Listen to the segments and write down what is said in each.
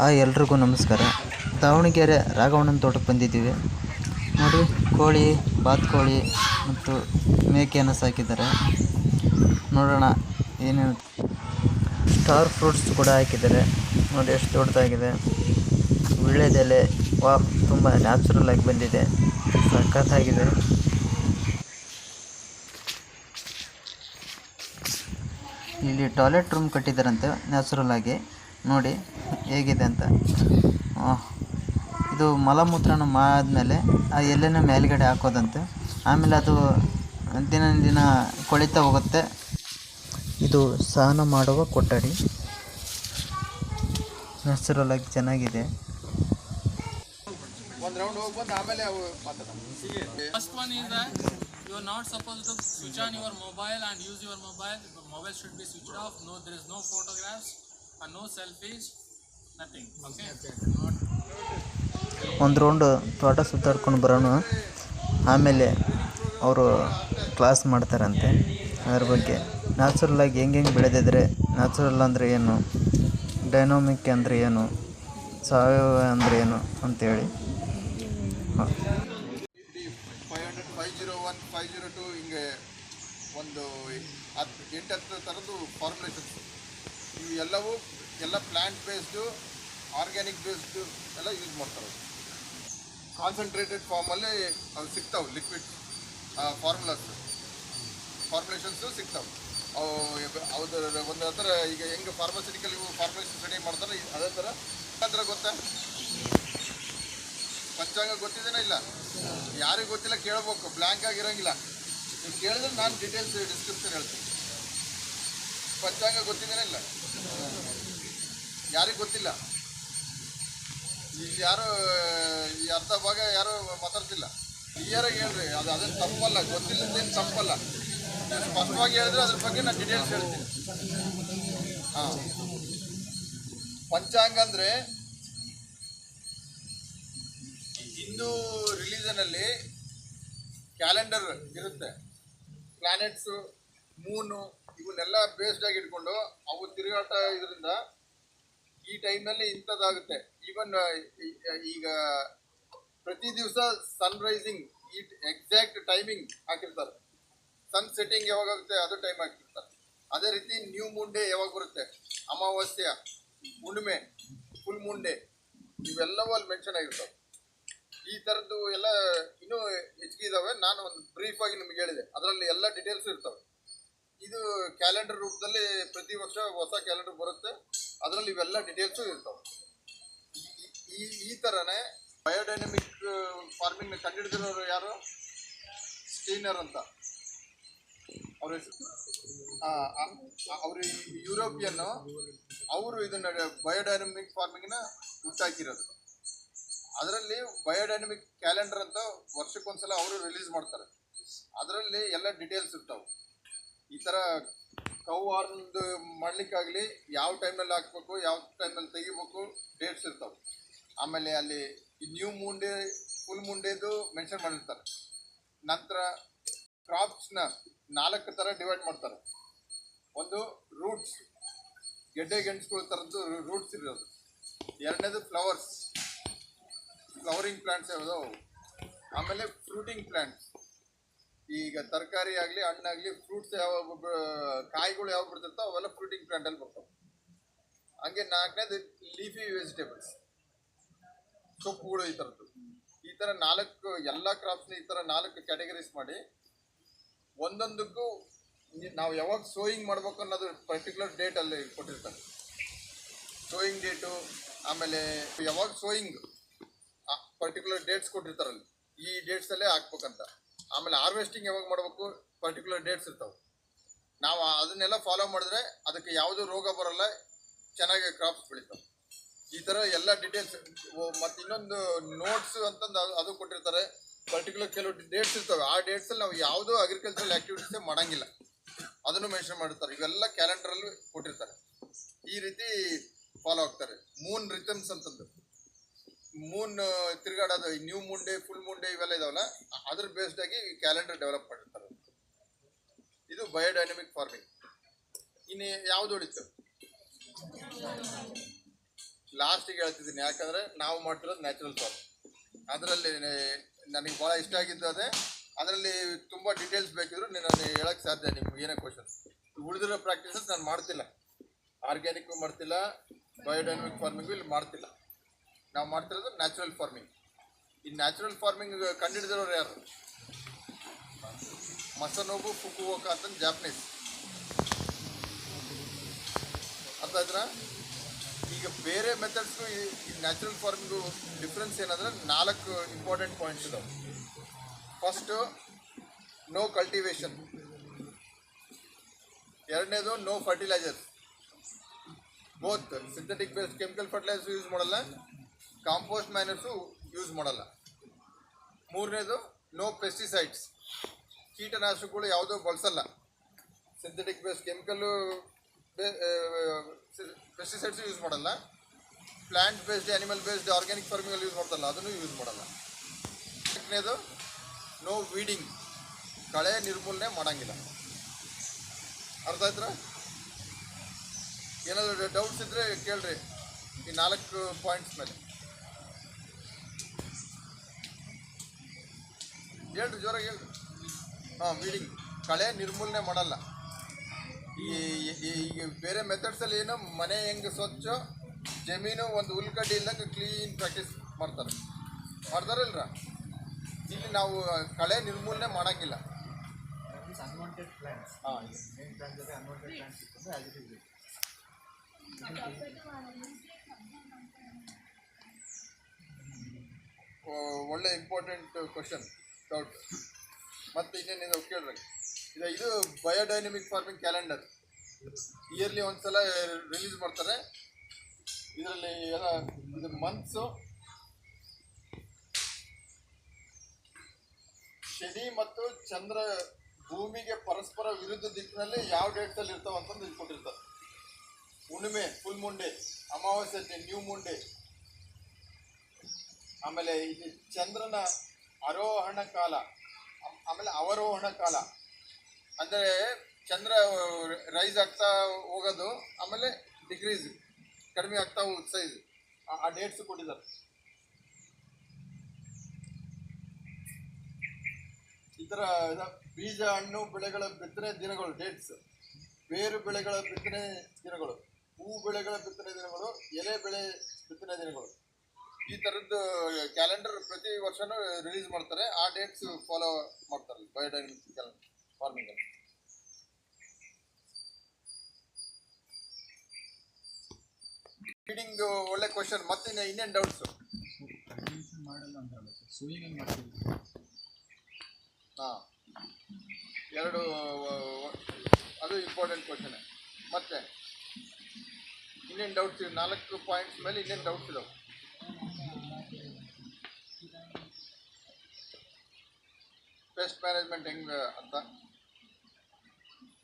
ಆ ಎಲ್ರಿಗೂ ನಮಸ್ಕಾರ. ದಾವಣಗೆರೆ ರಾಘವಣ್ಣನ ತೋಟಕ್ಕೆ ಬಂದಿದ್ದೀವಿ. ನೋಡಿ, ಕೋಳಿ ಬಾತುಕೋಳಿ ಮತ್ತು ಮೇಕೆಯನ್ನು ಸಾಕಿದ್ದಾರೆ. ನೋಡೋಣ ಏನೇನು ಸ್ಟಾರ್ ಫ್ರೂಟ್ಸ್ ಕೂಡ ಹಾಕಿದ್ದಾರೆ. ನೋಡಿ, ಎಷ್ಟು ದೊಡ್ಡದಾಗಿದೆ. ವೀಳ್ಯದೆಲೆ ವಾ, ತುಂಬ ನ್ಯಾಚುರಲ್ ಆಗಿ ಬಂದಿದೆ. ಸಖತ್ತಾಗಿದೆ. ಇಲ್ಲಿ ಟಾಯ್ಲೆಟ್ ರೂಮ್ ಕಟ್ಟಿದ್ದಾರಂತೆ ನ್ಯಾಚುರಲ್ ಆಗಿ. ನೋಡಿ ಹೇಗಿದೆ ಅಂತ ಇದು ಮಲಮೂತ್ರನ ಆದಮೇಲೆ ಆ ಎಲೆನ ಮೇಲ್ಗಡೆ ಹಾಕೋದಂತೆ ಆಮೇಲೆ ಅದು ದಿನ ದಿನ ಕೊಳಿತಾ ಹೋಗುತ್ತೆ ಇದು ಸ್ನಾನ ಮಾಡುವ ಕೊಠಡಿ ನ್ಯಾಚುರಲ್ ಆಗಿ ಚೆನ್ನಾಗಿದೆ you are not supposed to switch on your mobile and use your mobile. The mobile should be switched off. No, there is no photographs no selfies. Nothing. Okay. Not ಒಂದು ರೌಂಡು ತೋಟ ಸುತ್ತಾಡ್ಕೊಂಡು ಬರೋಣ ಆಮೇಲೆ ಅವರು class ಮಾಡ್ತಾರಂತೆ ಅದ್ರ ಬಗ್ಗೆ ನ್ಯಾಚುರಲ್ಲಾಗಿ ಹೆಂಗೆ ಹೆಂಗೆ ಬೆಳೆದಿದ್ರೆ ನ್ಯಾಚುರಲ್ ಅಂದರೆ ಏನು ಡೈನಾಮಿಕ್ ಅಂದರೆ ಏನು ಸಾವಯವ ಅಂದರೆ ಏನು ಅಂತೇಳಿ ಹಾಂ five hundred five zero one five zero two ಹಿಂಗೆ ಒಂದು ಹತ್ತು ಎಂಟು ಹತ್ತು ಥರದ್ದು ಫಾರ್ಮುಲೇಷನ್ಸ್ ಇವು ಎಲ್ಲವೂ ಎಲ್ಲ ಪ್ಲ್ಯಾಂಟ್ ಬೇಸ್ಡು ಆರ್ಗ್ಯಾನಿಕ್ ಬೇಸ್ಡು ಎಲ್ಲ ಯೂಸ್ ಮಾಡ್ತಾರೆ. ಕಾನ್ಸಂಟ್ರೇಟೆಡ್ ಫಾರ್ಮಲ್ಲಿ ಅವು ಸಿಗ್ತಾವೆ ಲಿಕ್ವಿಡ್ ಫಾರ್ಮುಲಾಸ್ ಫಾರ್ಮುಲೇಷನ್ಸು ಸಿಗ್ತಾವೆ. ಅವು ಅದು ಒಂದು ಹತ್ರ ಈಗ ಹೆಂಗೆ ಫಾರ್ಮಸಿಟಿಕಲ್ ಇವು ಫಾರ್ಮುಲೇಷನ್ ಸ್ಟಡಿ ಮಾಡ್ತಾರೆ ಅದೇ ಥರ ಅದರ ಗೊತ್ತಾ? ಪಂಚಾಂಗ ಗೊತ್ತಿದೇನೋ ಇಲ್ಲ? ಯಾರಿಗೆ ಗೊತ್ತಿಲ್ಲ, ಕೇಳ್ಬೇಕು. ಬ್ಲ್ಯಾಂಕ್ ಆಗಿರಂಗಿಲ್ಲ. ನೀವು ಕೇಳಿದ್ರೆ ನಾನು ಡೀಟೇಲ್ಸ್ ಡಿಸ್ಕ್ರಿಪ್ಷನ್ ಹೇಳ್ತೀನಿ. ಪಂಚಾಂಗ ಗೊತ್ತಿದೇನೋ ಇಲ್ಲ? ಯಾರಿಗೆ ಗೊತ್ತಿಲ್ಲ. ಈಗ ಯಾರು, ಈ ಅರ್ಧ ಭಾಗ ಯಾರು ಮಾತಾಡ್ತಿಲ್ಲ. ಕ್ಲಿಯರಾಗಿ ಹೇಳ್ರಿ, ಅದು ಅದೇನು ತಪ್ಪಲ್ಲ, ಗೊತ್ತಿಲ್ಲದೇನು ತಪ್ಪಲ್ಲ. ಸ್ಪಷ್ಟವಾಗಿ ಹೇಳಿದ್ರೆ ಅದ್ರ ಬಗ್ಗೆ ನಾನು ಡೀಟೇಲ್ಸ್ ಹೇಳ್ತೀನಿ. ಹಾಂ. ಪಂಚಾಂಗ ಅಂದರೆ, ಹಿಂದೂ ರಿಲೀಜನಲ್ಲಿ ಕ್ಯಾಲೆಂಡರ್ ಇರುತ್ತೆ. ಪ್ಲಾನೆಟ್ಸು ಮೂನು ಇವನ್ನೆಲ್ಲ ಬೇಸ್ಡ್ ಆಗಿ ಇಟ್ಕೊಂಡು ಅವು ತಿರುಗಾಟ ಇದರಿಂದ ಈ ಟೈಮಲ್ಲಿ ಇಂಥದ್ದಾಗುತ್ತೆ. ಈವನ್ ಈಗ ಪ್ರತಿ ದಿವಸ ಸನ್ರೈಸಿಂಗ್ ಈ ಎಕ್ಸಾಕ್ಟ್ ಟೈಮಿಂಗ್ ಹಾಕಿರ್ತಾರೆ. ಸನ್ ಸೆಟ್ಟಿಂಗ್ ಯಾವಾಗ ಆಗುತ್ತೆ ಅದು ಟೈಮ್ ಹಾಕಿರ್ತಾರೆ. ಅದೇ ರೀತಿ ನ್ಯೂ ಮೂನ್ ಡೇ ಯಾವಾಗ ಬರುತ್ತೆ? ಅಮಾವಾಸ್ಯ, ಹುಣ್ಣಿಮೆ ಫುಲ್ ಮೂನ್ ಡೇ ಇವೆಲ್ಲವೂ ಅಲ್ಲಿ ಮೆನ್ಷನ್ ಆಗಿರ್ತವೆ. ಈ ಥರದ್ದು ಎಲ್ಲ ಇನ್ನೂ ಹೆಚ್ಚಿಗೆ ಇದ್ದಾವೆ ನಾನು ಒಂದು ಬ್ರೀಫಾಗಿ ನಿಮ್ಗೆ ಹೇಳಿದೆ. ಅದರಲ್ಲಿ ಎಲ್ಲ ಡೀಟೇಲ್ಸ್ ಇರ್ತವೆ. ಇದು ಕ್ಯಾಲೆಂಡರ್ ರೂಪದಲ್ಲಿ ಪ್ರತಿ ವರ್ಷ ಹೊಸ ಕ್ಯಾಲೆಂಡರ್ ಬರುತ್ತೆ. ಅದರಲ್ಲಿ ಇವೆಲ್ಲ ಡಿಟೇಲ್ಸು ಇರ್ತವೆ. ಈ- ಈ ಥರನೇ ಬಯೋಡೈನಮಿಕ್ ಫಾರ್ಮಿಂಗ್ನ ಕಂಡುಹಿಡಿದಿರೋರು ಯಾರು? ಸ್ಟೀನರ್ ಅಂತ. ಅವ್ರ ಅವರು ಯುರೋಪಿಯನ್ನು ಅವರು ಇದನ್ನ ಬಯೋಡೈನಮಿಕ್ ಫಾರ್ಮಿಂಗ್ನ ಹುಟ್ಟಾಕಿರೋದು. ಅದರಲ್ಲಿ ಬಯೋಡೈನಮಿಕ್ ಕ್ಯಾಲೆಂಡರ್ ಅಂತ ವರ್ಷಕ್ಕೊಂದ್ಸಲ ಅವರು ರಿಲೀಸ್ ಮಾಡ್ತಾರೆ. ಅದರಲ್ಲಿ ಎಲ್ಲ ಡಿಟೇಲ್ಸ್ ಇರ್ತಾವೆ. ಈ ಥರ ಕೌ ಹಾರ್ನ್ದು ಮಾಡಲಿಕ್ಕಾಗಲಿ ಯಾವ ಟೈಮಲ್ಲಿ ಹಾಕ್ಬೇಕು, ಯಾವ ಟೈಮಲ್ಲಿ ತೆಗಿಬೇಕು ಡೇಟ್ಸ್ ಇರ್ತವೆ. ಆಮೇಲೆ ಅಲ್ಲಿ new moon day full moon ಡೇದು mention ಮಾಡಿರ್ತಾರೆ. ನಂತರ ಕ್ರಾಪ್ಸ್ನ ನಾಲ್ಕು ಥರ ಡಿವೈಡ್ ಮಾಡ್ತಾರೆ. ಒಂದು ರೂಟ್ಸ್ ಗೆಡ್ಡೆ ಗೆಣಸುಗಳ ಥರದ್ದು ರೂಟ್ಸ್ ಇರೋದು. ಎರಡನೇದು ಫ್ಲವರ್ಸ್ ಫ್ಲವರಿಂಗ್ ಪ್ಲಾಂಟ್ಸ್ ಯಾವುದೋ ಆಮೇಲೆ ಫ್ರೂಟಿಂಗ್ ಪ್ಲಾಂಟ್ಸ್ ಈಗ ತರಕಾರಿ ಆಗಲಿ ಹಣ್ಣಾಗಲಿ ಫ್ರೂಟ್ಸ್ ಯಾವ ಕಾಯಿಗಳು ಯಾವ ಬಿಡ್ತಿರ್ತಾವೆ ಅವೆಲ್ಲ ಫ್ರೂಟಿಂಗ್ ಪ್ಲಾಂಟಲ್ಲಿ ಬರ್ತಾವೆ. ಹಂಗೆ ನಾಲ್ಕನೇದು ಲೀಫಿ ವೆಜಿಟೇಬಲ್ಸ್ ಸೊಪ್ಪುಗಳು ಈ ಥರದ್ದು ಈ ಥರ ನಾಲ್ಕು ಎಲ್ಲ ಕ್ರಾಪ್ಸ್ನ ಈ ಥರ ನಾಲ್ಕು ಕ್ಯಾಟಗರೀಸ್ ಮಾಡಿ, ಒಂದೊಂದಕ್ಕೂ ನಾವು ಯಾವಾಗ ಸೋಯಿಂಗ್ ಮಾಡ್ಬೇಕು ಅನ್ನೋದು ಪರ್ಟಿಕ್ಯುಲರ್ ಡೇಟ್ ಅಲ್ಲಿ ಕೊಟ್ಟಿರ್ತಾರೆ. ಸೋಯಿಂಗ್ ಡೇಟು ಆಮೇಲೆ ಯಾವಾಗ ಸೋಯಿಂಗ್ ಪರ್ಟಿಕ್ಯುಲರ್ ಡೇಟ್ಸ್ ಕೊಟ್ಟಿರ್ತಾರಲ್ಲಿ. ಈ ಡೇಟ್ಸಲ್ಲೇ ಹಾಕ್ಬೇಕಂತ. ಆಮೇಲೆ ಹಾರ್ವೆಸ್ಟಿಂಗ್ ಯಾವಾಗ ಮಾಡಬೇಕು? ಪರ್ಟಿಕ್ಯುಲರ್ ಡೇಟ್ಸ್ ಇರ್ತಾವೆ. ನಾವು ಅದನ್ನೆಲ್ಲ ಫಾಲೋ ಮಾಡಿದ್ರೆ ಅದಕ್ಕೆ ಯಾವುದೂ ರೋಗ ಬರಲ್ಲ, ಚೆನ್ನಾಗಿ ಕ್ರಾಪ್ಸ್ ಬೆಳಿತಾವೆ. ಈ ಥರ ಎಲ್ಲ ಡೀಟೇಲ್ಸ್ ಮತ್ತು ಇನ್ನೊಂದು ನೋಟ್ಸ್ ಅಂತಂದು ಅದು- ಅದು ಕೊಟ್ಟಿರ್ತಾರೆ. ಪರ್ಟಿಕ್ಯುಲರ್ ಕೆಲವು ಡೇಟ್ಸ್ ಇರ್ತವೆ. ಆ ಡೇಟ್ಸಲ್ಲಿ ನಾವು ಯಾವುದೂ ಅಗ್ರಿಕಲ್ಚರಲ್ ಆ್ಯಕ್ಟಿವಿಟೀಸೇ ಮಾಡೋಂಗಿಲ್ಲ. ಅದನ್ನು ಮೆನ್ಷನ್ ಮಾಡಿರ್ತಾರೆ. ಇವೆಲ್ಲ ಕ್ಯಾಲೆಂಡರಲ್ಲಿ ಕೊಟ್ಟಿರ್ತಾರೆ. ಈ ರೀತಿ ಫಾಲೋ ಆಗ್ತಾರೆ. ಮೂನ್ ರಿಥಮ್ಸ್ ಅಂತಂದು. Moon ತಿರುಗಾಡೋದು new moon day full moon day ಇವೆಲ್ಲ ಇದಾವಲ್ಲ, ಅದ್ರ ಬೇಸ್ಡ್ ಆಗಿ ಕ್ಯಾಲೆಂಡರ್ ಡೆವಲಪ್ ಮಾಡಿರ್ತಾರೆ. ಇದು ಬಯೋಡೈನಮಿಕ್ ಫಾರ್ಮಿಂಗ್ ಇನ್ನು ಯಾವ್ದು ಹೊಡಿತು? ಲಾಸ್ಟಿಗೆ ಹೇಳ್ತಿದ್ದೀನಿ, ಯಾಕಂದರೆ ನಾವು ಮಾಡ್ತಿರೋದು ನ್ಯಾಚುರಲ್ ಫಾರ್ಮ್ ಅದರಲ್ಲಿ ನನಗೆ ಭಾಳ ಇಷ್ಟ ಆಗಿದ್ದು ಅದೇ. ಅದರಲ್ಲಿ ತುಂಬ ಡೀಟೇಲ್ಸ್ ಬೇಕಿದ್ರು ನಾನು ಹೇಳೋಕ್ಕೆ ಸಾಧ್ಯ ನಿಮ್ಗೆ, ಏನೇ ಕ್ವಶನ್ ಉಳಿದಿರೋ ಪ್ರಾಕ್ಟೀಸಸ್ ನಾನು ಮಾಡ್ತಿಲ್ಲ. ಆರ್ಗ್ಯಾನಿಕ್ ಮಾಡ್ತಿಲ್ಲ ಬಯೋಡೈನಮಿಕ್ ಫಾರ್ಮಿಂಗು ಇಲ್ಲಿ ಮಾಡ್ತಿಲ್ಲ. ನಾವು ಮಾಡ್ತಿರೋದು ನ್ಯಾಚುರಲ್ ಫಾರ್ಮಿಂಗ್ ಈ ನ್ಯಾಚುರಲ್ ಫಾರ್ಮಿಂಗ್ ಕಂಡುಹಿಡಿದಿರೋರು ಯಾರು? ಮಸನೋಬು ಫುಕುವೋಕ ಅಂತ ಜಾಪನೀಸ್ ಅರ್ಥ ಆಯ್ತಾ ಈಗ ಬೇರೆ ಮೆಥಡ್ಸ್ಗೂ ಈ ನ್ಯಾಚುರಲ್ ಫಾರ್ಮಿಂಗು ಡಿಫ್ರೆನ್ಸ್ ಏನಂದ್ರೆ ನಾಲ್ಕು ಇಂಪಾರ್ಟೆಂಟ್ ಪಾಯಿಂಟ್ಸ್ ಇದಾವೆ. ಫಸ್ಟು ನೋ ಕಲ್ಟಿವೇಶನ್ ಎರಡನೇದು no fertilizer both synthetic based chemical fertilizer use ಮಾಡಲ್ಲ. ಕಾಂಪೋಸ್ಟ್ ಮ್ಯಾನರ್ಸು ಯೂಸ್ ಮಾಡಲ್ಲ. ಮೂರನೇದು ನೋ ಪೆಸ್ಟಿಸೈಡ್ಸ್ ಕೀಟನಾಶಕಗಳು ಯಾವುದೂ ಬಳಸಲ್ಲ. Synthetic base chemical pesticides use ಮಾಡಲ್ಲ. Plant based animal based organic ಫಾರ್ಮಿಂಗಲ್ಲಿ use ಮಾಡ್ತಾರಲ್ಲ, ಅದನ್ನು ಯೂಸ್ ಮಾಡಲ್ಲ. ನಾಲ್ಕನೇದು ನೋ ವೀಡಿಂಗ್ ಕಳೆ ನಿರ್ಮೂಲನೆ ಮಾಡೋಂಗಿಲ್ಲ. ಅರ್ಥ ಆಯ್ತರ ಏನಾದರೂ ಡೌಟ್ಸ್ ಇದ್ದರೆ ಕೇಳ್ರಿ. ಈ ನಾಲ್ಕು ಪಾಯಿಂಟ್ಸ್ ಮೇಲೆ. ಹೇಳ್ರಿ, ಜೋರಾಗಿ ಹೇಳ್ರಿ. ಹಾಂ ವೀಡಿಂಗ್ ಕಳೆ ನಿರ್ಮೂಲನೆ ಮಾಡಲ್ಲ. ಈ ಈಗ ಬೇರೆ ಮೆಥಡ್ಸಲ್ಲಿ ಏನು ಮನೆ ಹೆಂಗೆ ಸ್ವಚ್ಛ, ಜಮೀನು ಒಂದು ಹುಲ್ಕಡ್ಡಿ ಇಲ್ಲಂಗೆ ಕ್ಲೀನ್ ಪ್ರಾಕ್ಟೀಸ್ ಮಾಡ್ತಾರೆ. ಮಾಡ್ತಾರಲ್ರ? ಇಲ್ಲಿ ನಾವು ಕಳೆ ನಿರ್ಮೂಲನೆ ಮಾಡೋಂಗಿಲ್ಲ ಒಳ್ಳೆ ಇಂಪಾರ್ಟೆಂಟ್ ಕ್ವಶನ್ ಡೌಟ್ ಮತ್ತೆ ಇನ್ನೇನಿದೆ ಕೇಳ್ರಿ. ಇದು ಇದು ಬಯೋಡೈನಮಿಕ್ ಫಾರ್ಮಿಂಗ್ ಕ್ಯಾಲೆಂಡರ್ ಇಯರ್ಲಿ ಒಂದ್ಸಲ ರಿಲೀಸ್ ಮಾಡ್ತಾರೆ. ಇದರಲ್ಲಿ ಎಲ್ಲ ಇದು ಮಂತ್ಸು ಶನಿ ಮತ್ತು ಚಂದ್ರ ಭೂಮಿಗೆ ಪರಸ್ಪರ ವಿರುದ್ಧ ದಿಕ್ಕಿನಲ್ಲಿ ಯಾವ ಡೇಟ್ಸಲ್ಲಿ ಇರ್ತಾವ ಅಂತಂದು ಇಟ್ಕೊಂಡಿರ್ತಾರೆ ಹುಣ್ಣಿಮೆ ಫುಲ್ ಮುಂಡೆ ಅಮಾವಾಸ್ಯೆ ನ್ಯೂ ಮುಂಡೆ ಆಮೇಲೆ ಇದು ಚಂದ್ರನ ಆರೋಹಣ ಕಾಲ ಆಮೇಲೆ ಅವರೋಹಣ ಕಾಲ. ಅಂದರೆ ಚಂದ್ರ ರೈಸ್ ಆಗ್ತಾ ಹೋಗೋದು, ಆಮೇಲೆ ಡಿಗ್ರೀಸ್ ಕಡಿಮೆ ಆಗ್ತಾ ಹೋಗುತ್ತೆ ಸೈಜ್ ಆ ಡೇಟ್ಸ್ ಕೊಟ್ಟಿದ್ದಾರೆ. ಈ ಥರ ಇದ- ಬೀಜ, ಹಣ್ಣು, ಬೆಳೆಗಳ ಬಿತ್ತನೆ ದಿನಗಳು ಡೇಟ್ಸ್ ಬೇರು ಬೆಳೆಗಳ ಬಿತ್ತನೆ ದಿನಗಳು, ಹೂ ಬೆಳೆಗಳ ಬಿತ್ತನೆ ದಿನಗಳು, ಎಲೆ ಬೆಳೆ ಬಿತ್ತನೆ ದಿನಗಳು. ಈ ಥರದ್ದು ಕ್ಯಾಲೆಂಡರ್ ಪ್ರತಿ ವರ್ಷನೂ ರಿಲೀಸ್ ಮಾಡ್ತಾರೆ. ಆ ಡೇಟ್ಸ್ ಫಾಲೋ ಮಾಡ್ತಾರೆ ಬಯೋಡೈನಮಿಕ್ ಫಾರ್ಮಿಂಗಲ್ಲಿ ಫೀಡಿಂಗ್ ಒಳ್ಳೆ ಕ್ವಶನ್ ಮತ್ತೆ ಇನ್ನೇನು ಡೌಟ್ಸು ಮಾಡಲ್ಲ ಅಂತ ಹಾಂ. ಎರಡು ಅದು ಇಂಪಾರ್ಟೆಂಟ್ ಕ್ವಶನ್ ಮತ್ತೆ, ಇನ್ನೇನು ಡೌಟ್ಸ್ ನಾಲ್ಕು ಪಾಯಿಂಟ್ಸ್ ಮೇಲೆ ಇನ್ನೇನು ಡೌಟ್ಸ್ ಇದಾವೆ? ಪೆಸ್ಟ್ ಮ್ಯಾನೇಜ್ಮೆಂಟ್ ಹೆಂಗೆ ಅಂತ.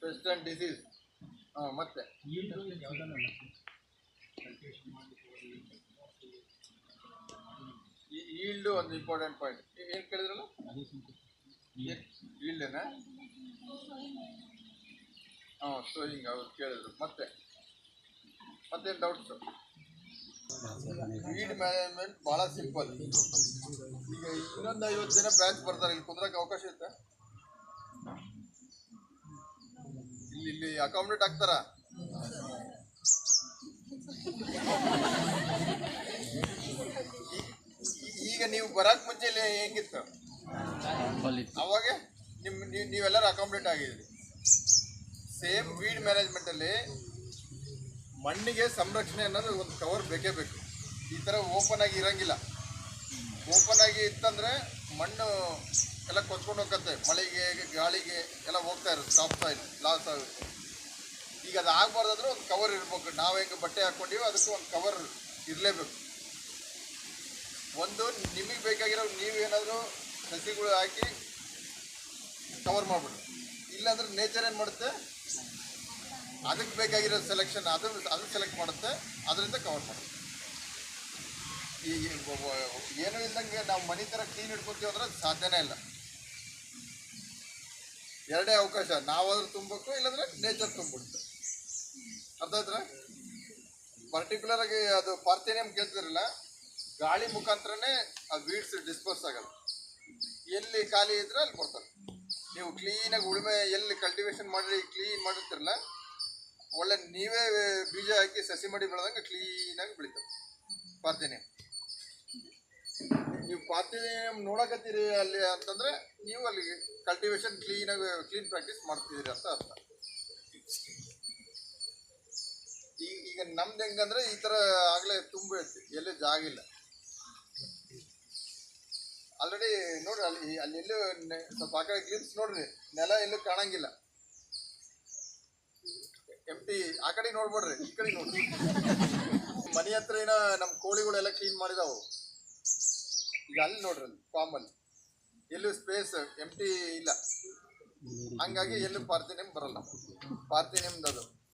ಪೆಸ್ಟ್ ಆ್ಯಂಡ್ ಡಿಸೀಸ್ ಹಾಂ, ಮತ್ತೆ. ಈಲ್ಡು ಒಂದು ಇಂಪಾರ್ಟೆಂಟ್ ಪಾಯಿಂಟ್ ಏನು ಕೇಳಿದ್ರಲ್ಲ? ಈಲ್ಡೇನಾ? ಹಾಂ ಸೋಯಿಂಗ್ ಅವ್ರು ಕೇಳಿದ್ರು. ಮತ್ತೆ, ಮತ್ತೇನು ಡೌಟ್ಸು ವೀಡ್ ಮ್ಯಾನೇಜ್ಮೆಂಟ್ ಭಾಳ ಸಿಂಪಲ್ ಈಗ ಇನ್ನೊಂದು ಐವತ್ತು ಜನ ಬ್ಯಾಚ್ ಬರ್ತಾರೆ ಇಲ್ಲಿ ಕುಂದ್ರಕ್ಕೆ ಅವಕಾಶ ಇತ್ತ? ಇಲ್ಲಿ ಇಲ್ಲಿ ಅಕಾಮಿಡೇಟ್ ಆಗ್ತಾರ ಈಗ ನೀವು ಬರಕ್ ಮುಂಚೆ ಇಲ್ಲಿ ಹೆಂಗಿತ್ತು? ಅವಾಗ ನಿಮ್ಮ ನೀವು- ನೀವೆಲ್ಲರೂ ಅಕಾಮಿಡೇಟ್ ಆಗಿದ್ರಿ ಸೇಮ್ ವೀಡ್ ಮ್ಯಾನೇಜ್ಮೆಂಟಲ್ಲಿ ಮಣ್ಣಿಗೆ ಸಂರಕ್ಷಣೆ ಅನ್ನೋದು ಒಂದು ಕವರ್ ಬೇಕೇ ಬೇಕು. ಈ ಥರ ಓಪನ್ ಆಗಿ ಇರಂಗಿಲ್ಲ. ಓಪನ್ ಆಗಿ ಇತ್ತಂದ್ರೆ ಮಣ್ಣು ಎಲ್ಲ ಕೊಚ್ಕೊಂಡು ಹೋಗತ್ತೆ. ಮಳೆಗೆ, ಗಾಳಿಗೆ ಎಲ್ಲ ಹೋಗ್ತಾ ಇರುತ್ತೆ ಸಾಫ್ಟ್ ಲಾಸ್ ಆಗುತ್ತೆ ಈಗ ಅದು ಆಗಬಾರ್ದಾದ್ರೆ ಒಂದು ಕವರ್ ಇರ್ಬೇಕು. ನಾವು ಹೆಂಗೆ ಬಟ್ಟೆ ಹಾಕ್ಕೊಂಡಿವಿ ಅದಕ್ಕೂ ಒಂದು ಕವರ್ ಇರಲೇಬೇಕು. ಒಂದು ನಿಮಗೆ ಬೇಕಾಗಿರೋ ನೀವೇನಾದರೂ ಸಸಿಗಳು ಹಾಕಿ ಕವರ್ ಮಾಡ್ಬಿಡ್ರಿ. ಇಲ್ಲಾಂದ್ರೆ ನೇಚರ್ ಏನು ಮಾಡುತ್ತೆ? ಅದಕ್ಕೆ ಬೇಕಾಗಿರೋ ಸೆಲೆಕ್ಷನ್ ಅದು ಅದು ಸೆಲೆಕ್ಟ್ ಮಾಡುತ್ತೆ, ಅದರಿಂದ ಕವರ್ ಮಾಡುತ್ತೆ. ಈಗ ಏನೂ ಇಲ್ದಂಗೆ ನಾವು ಮನೆ ಥರ ಕ್ಲೀನ್ ಇಟ್ಕೊತೀವಿ ಅಂದ್ರೆ ಅದು ಸಾಧ್ಯನೇ ಇಲ್ಲ. ಎರಡೇ ಅವಕಾಶ, ನಾವಾದ್ರೂ ತುಂಬಬೇಕು, ಇಲ್ಲಾಂದ್ರೆ ನೇಚರ್ ತುಂಬಿಡುತ್ತೆ ಅರ್ಥ ಆಯ್ತಾ ಪರ್ಟಿಕ್ಯುಲರ್ ಆಗಿ ಅದು ಪಾರ್ಥೇನಿಯಂ ಕೇಳ್ತಿರಲ್ಲ ಗಾಳಿ ಮುಖಾಂತರನೇ ಅದು ವೀಡ್ಸ್ ಡಿಸ್ಪೋಸ್ ಆಗಲ್ಲ. ಎಲ್ಲಿ ಖಾಲಿ ಇದ್ರೆ ಅಲ್ಲಿ ಬರ್ತಾರೆ. ನೀವು ಕ್ಲೀನಾಗಿ ಉಳುಮೆ ಎಲ್ಲಿ ಕಲ್ಟಿವೇಶನ್ ಮಾಡಿ ಕ್ಲೀನ್ ಮಾಡಿರ್ತಿರಲ್ಲ ಒಳ್ಳೆ ನೀವೇ ಬೀಜ ಹಾಕಿ ಸಸಿ ಮಾಡಿ ಬೆಳೆದಂಗೆ ಕ್ಲೀನಾಗಿ ಬೆಳೀತದೆ. ಪಾರ್ಥಿನಿಯಂ ನೀವು ಪಾರ್ಥಿನಿಯಂ ನೋಡಕತ್ತೀರಿ ಅಲ್ಲಿ ಅಂತಂದ್ರೆ ನೀವು ಅಲ್ಲಿ ಕಲ್ಟಿವೇಶನ್ ಕ್ಲೀನಾಗಿ ಕ್ಲೀನ್ ಪ್ರಾಕ್ಟೀಸ್ ಮಾಡ್ತಿದ್ದೀರಿ ಅಂತ ಅರ್ಥ. ಈ, ಈಗ ನಮ್ದು ಹೆಂಗಂದ್ರೆ ಈ ಥರ ಆಗಲೇ ತುಂಬ ಇರ್ತಿ ಎಲ್ಲೂ ಜಾಗ ಇಲ್ಲ. ಆಲ್ರೆಡಿ ನೋಡ್ರಿ ಅಲ್ಲಿ ಅಲ್ಲಿ ಎಲ್ಲೂ ಸ್ವಲ್ಪ ಆ ಕಡೆ ನೋಡ್ರಿ, ನೆಲ ಎಲ್ಲೂ ಕಾಣಂಗಿಲ್ಲ. ಎಂಟಿ ಆ ಕಡೆ ನೋಡ್ಬೇಡ್ರಿ, ಈ ಕಡೆ ನೋಡ್ರಿ. ಮನೆ ಹತ್ರ ಏನ ನಮ್ಮ ಕೋಳಿಗಳೆಲ್ಲ ಕ್ಲೀನ್ ಮಾಡಿದಾವು. ಈಗ ಅಲ್ಲಿ ನೋಡ್ರಿ ಅಲ್ಲಿ ಫಾರ್ಮ್ ಅಲ್ಲಿ. ಎಲ್ಲೂ ಸ್ಪೇಸ್ ಎಂಟಿ ಇಲ್ಲ. ಹಂಗಾಗಿ ಎಲ್ಲೂ ಪಾರ್ಥೇನಿಯಂ ಬರಲ್ಲ. ಪಾರ್ಥೇನಿಯಂದು ಅದು.